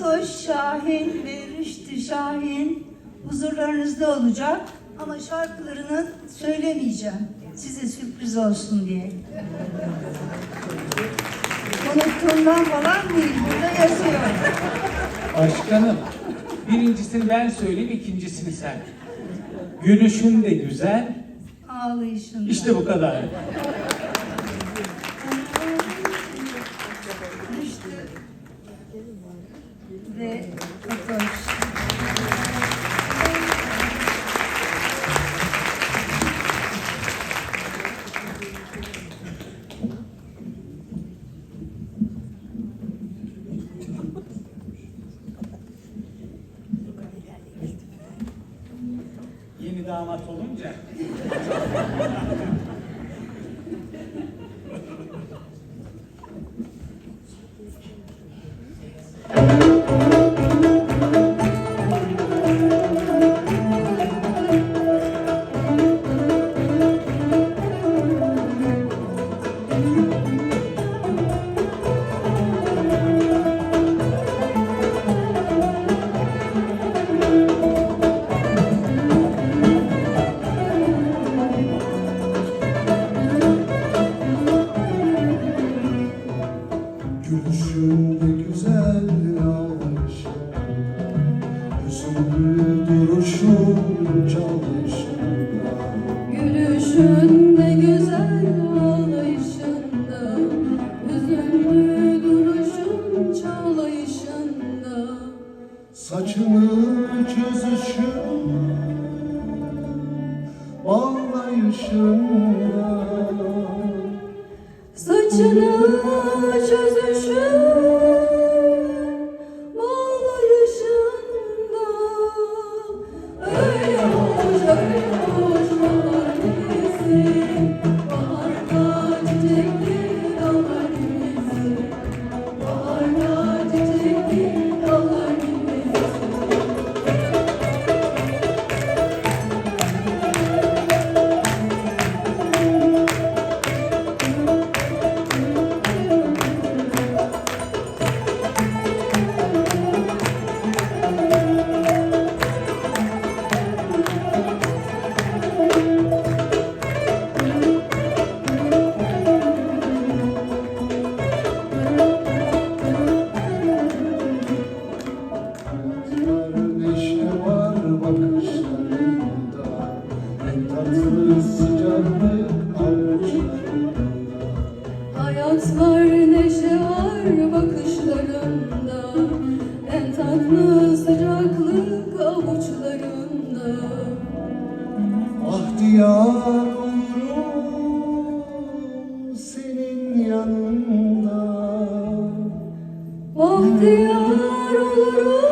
Fatoş Şahin ve Rüştü Şahin huzurlarınızda olacak ama şarkılarını söylemeyeceğim. Size sürpriz olsun diye. Unuttuğumdan falan değil, burada yazıyor. Başkanım, birincisini ben söyleyeyim, ikincisini sen. Gülüşün de güzel, Ağlayışında. işte bu kadar. Ve Fatoş. Yeni damat olunca. Gülüşünde güzel ağlayışında Hüzünlü duruşun çalışında Gülüşünde güzel ağlayışında Hüzünlü duruşun çalayışında Saçını çözüşün Bağlayışında Saçını Hayat var, neşe var bakışlarında. En tatlı sıcaklık avuçlarında. Bahtiyar olurum senin yanında. Bahtiyar olurum